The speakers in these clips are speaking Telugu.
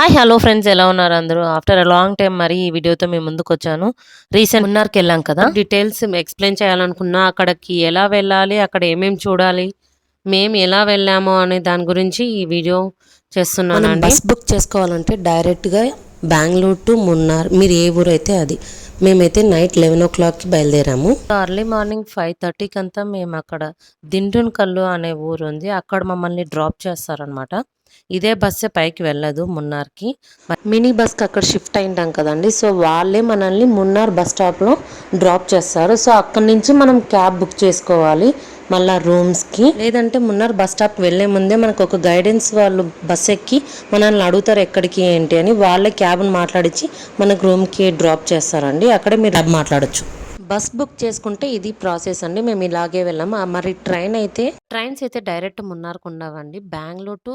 హాయ్ హలో ఫ్రెండ్స్ ఎలా ఉన్నారు అందరూ? ఆఫ్టర్ అ లాంగ్ టైం మరి ఈ వీడియోతో మేము ముందుకు వచ్చాను. రీసెంట్ మున్నార్కి వెళ్ళాం కదా. డీటెయిల్స్ ఎక్స్ప్లెయిన్ చేయాలనుకున్నా అక్కడికి ఎలా వెళ్ళాలి అక్కడ ఏమేమి చూడాలి మేము ఎలా వెళ్ళాము అనే దాని గురించి ఈ వీడియో చేస్తున్నాను మనం అండి బస్ బుక్ చేసుకోవాలంటే డైరెక్ట్గా బెంగళూరు టు మున్నార్ మీరు ఏ ఊరు అయితే అది. మేమైతే నైట్ లెవెన్ ఓ క్లాక్కి బయలుదేరాము. అర్లీ మార్నింగ్ ఫైవ్ థర్టీకి అంతా మేము అక్కడ దిండున్ కల్లు అనే ఊరు ఉంది అక్కడ మమ్మల్ని డ్రాప్ చేస్తారనమాట ఇదే బస్సే పైకి వెళ్ళదు మున్నార్కి. మినీ బస్కి అక్కడ షిఫ్ట్ అయింటాం కదండి. సో వాళ్ళే మనల్ని మున్నార్ బస్ స్టాప్లో డ్రాప్ చేస్తారు. సో అక్కడి నుంచి మనం క్యాబ్ బుక్ చేసుకోవాలి మళ్ళీ రూమ్స్కి. లేదంటే మున్నార్ బస్ స్టాప్ వెళ్ళే ముందే మనకు ఒక గైడెన్స్ వాళ్ళు బస్ ఎక్కి మనల్ని అడుగుతారు ఎక్కడికి ఏంటి అని. వాళ్ళే క్యాబ్ని మాట్లాడించి మనకు రూమ్కి డ్రాప్ చేస్తారండి. అక్కడే మీరు మాట్లాడచ్చు మాట్లాడొచ్చు. బస్ బుక్ చేసుకుంటే ఇది ప్రాసెస్ అండి. మేము ఇలాగే వెళ్ళాము మరి ట్రైన్ అయితే ట్రైన్స్ అయితే డైరెక్ట్ మున్నార్కు ఉండవండి. బెంగళూరు టు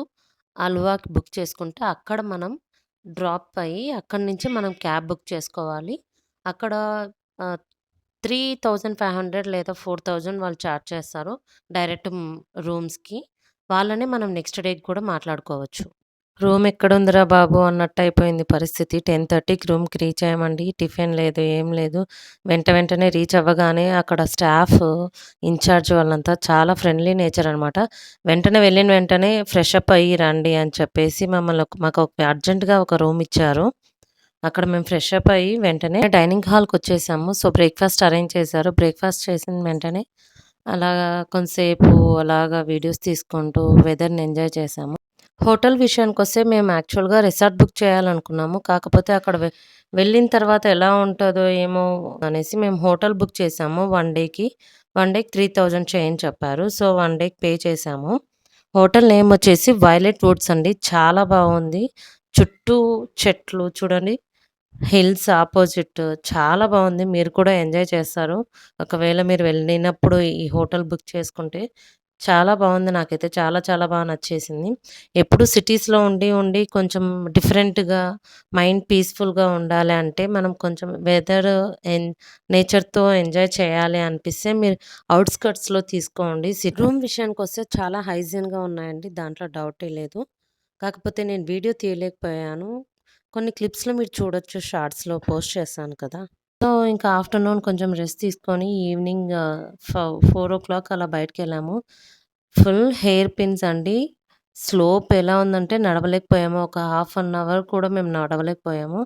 అల్వాకి బుక్ చేసుకుంటే అక్కడ మనం డ్రాప్ అయ్యి అక్కడి నుంచి మనం క్యాబ్ బుక్ చేసుకోవాలి. అక్కడ త్రీ థౌజండ్ ఫైవ్ హండ్రెడ్ లేదా ఫోర్ థౌజండ్ వాళ్ళు ఛార్జ్ చేస్తారు డైరెక్ట్ రూమ్స్కి. వాళ్ళనే మనం నెక్స్ట్ డేకి కూడా మాట్లాడుకోవచ్చు. రూమ్ ఎక్కడుందిరా బాబు అన్నట్టు అయిపోయింది పరిస్థితి. టెన్ థర్టీకి రూమ్కి రీచ్ అయ్యామండి. టిఫిన్ లేదు ఏం లేదు. వెంట వెంటనే రీచ్ అవ్వగానే అక్కడ స్టాఫ్ ఇన్ఛార్జ్ వాళ్ళంతా చాలా ఫ్రెండ్లీ నేచర్ అనమాట వెంటనే వెళ్ళిన వెంటనే ఫ్రెష్ అప్ అయ్యి రండి అని చెప్పేసి మమ్మల్ని మాకు ఒక అర్జెంటుగా ఒక రూమ్ ఇచ్చారు. అక్కడ మేము ఫ్రెష్ అప్ అయ్యి వెంటనే డైనింగ్ హాల్కి వచ్చేసాము. సో బ్రేక్ఫాస్ట్ అరేంజ్ చేశారు. బ్రేక్ఫాస్ట్ చేసిన వెంటనే అలాగా కొంతసేపు అలాగా వీడియోస్ తీసుకుంటూ వెదర్ని ఎంజాయ్ చేసాము హోటల్ విషయానికి వస్తే మేము యాక్చువల్గా రిసార్ట్ బుక్ చేయాలనుకున్నాము. కాకపోతే అక్కడ వె- వెళ్ళిన తర్వాత ఎలా ఉంటుందో ఏమో అనేసి మేము హోటల్ బుక్ చేసాము. వన్ డేకి వన్ డేకి త్రీ థౌజండ్ చేంజ్ చెప్పారు. సో వన్ డేకి పే చేసాము. హోటల్ నేమ్ వచ్చేసి వైలెట్ వుడ్స్ అండి. చాలా బాగుంది. చుట్టూ చెట్లు చూడండి. Hills opposite. చాలా బాగుంది. మీరు కూడా ఎంజాయ్ చేస్తారు. ఒకవేళ మీరు వెళ్ళినప్పుడు ఈ హోటల్ బుక్ చేసుకుంటే చాలా బాగుంది. నాకైతే చాలా చాలా బాగా నచ్చేసింది. ఎప్పుడు సిటీస్లో ఉండి ఉండి కొంచెం డిఫరెంట్గా మైండ్ పీస్ఫుల్గా ఉండాలి అంటే మనం కొంచెం వెదర్ ఎన్ నేచర్తో ఎంజాయ్ చేయాలి అనిపిస్తే మీరు అవుట్స్కట్స్లో తీసుకోండి. రూమ్ విషయానికి వస్తే చాలా హైజీన్గా ఉన్నాయండి. దాంట్లో డౌటే లేదు. కాకపోతే నేను వీడియో తీయలేకపోయాను. కొన్ని క్లిప్స్లో మీరు చూడొచ్చు షార్ట్స్లో పోస్ట్ చేశాను కదా. సో ఇంకా ఆఫ్టర్నూన్ కొంచెం రెస్ట్ తీసుకొని ఈవినింగ్ ఫోర్ ఓ క్లాక్ అలా బయటకు వెళ్ళాము ఫుల్ హెయిర్ పిన్స్ అండి. స్లోప్ ఎలా ఉందంటే నడవలేకపోయాము. ఒక హాఫ్ అన్ అవర్ కూడా మేము నడవలేకపోయాము.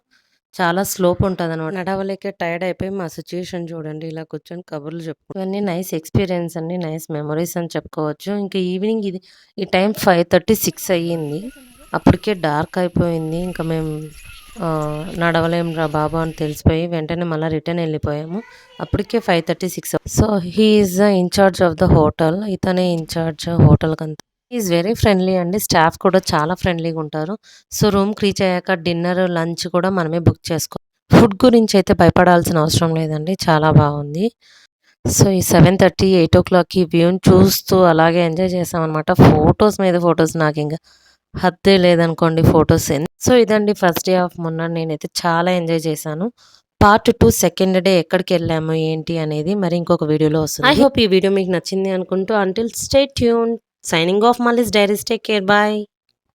చాలా స్లోప్ ఉంటుంది అనమాట నడవలేక టైర్డ్ అయిపోయి మా సిచ్యుయేషన్ చూడండి. ఇలా కూర్చొని కబుర్లు చెప్పు ఇవన్నీ నైస్ ఎక్స్పీరియన్స్ అండి. నైస్ మెమరీస్ అని చెప్పుకోవచ్చు. ఇంకా ఈవినింగ్ ఇది ఈ టైం ఫైవ్ థర్టీ సిక్స్ అయ్యింది. అప్పటికే డార్క్ అయిపోయింది. ఇంకా మేము నడవలేం రా బాబు అని తెలిసిపోయి వెంటనే మళ్ళీ రిటర్న్ వెళ్ళిపోయాము. అప్పటికే five thirty six so he is the incharge of the hotel ఇతనే ఇన్ఛార్జ్ హోటల్కి కంతా ఈజ్ వెరీ ఫ్రెండ్లీ అండి. స్టాఫ్ కూడా చాలా ఫ్రెండ్లీగా ఉంటారు. సో రూమ్ రీచ్ అయ్యాక డిన్నర్ లంచ్ కూడా మనమే బుక్ చేసుకో ఫుడ్ గురించి అయితే భయపడాల్సిన అవసరం లేదండి. చాలా బాగుంది. సో ఈ సెవెన్ థర్టీ ఎయిట్ ఓ క్లాక్కి వ్యూని చూస్తూ అలాగే ఎంజాయ్ చేసామన్నమాట. అనమాట ఫొటోస్ మీద ఫొటోస్ నాకు ఇంకా హద్దే లేదనుకోండి ఫొటోస్ సో ఇదండి ఫస్ట్ డే ఆఫ్ మొన్న నేనైతే చాలా ఎంజాయ్ చేశాను. పార్ట్ టూ సెకండ్ డే ఎక్కడికి వెళ్ళాము ఏంటి అనేది మరి ఇంకొక వీడియోలో వస్తుంది. ఐ హోప్ ఈ వీడియో మీకు నచ్చింది అనుకుంటూ until stay tune signing off మళ్ళీ డైరీస్ టేక్ కేర్ బాయ్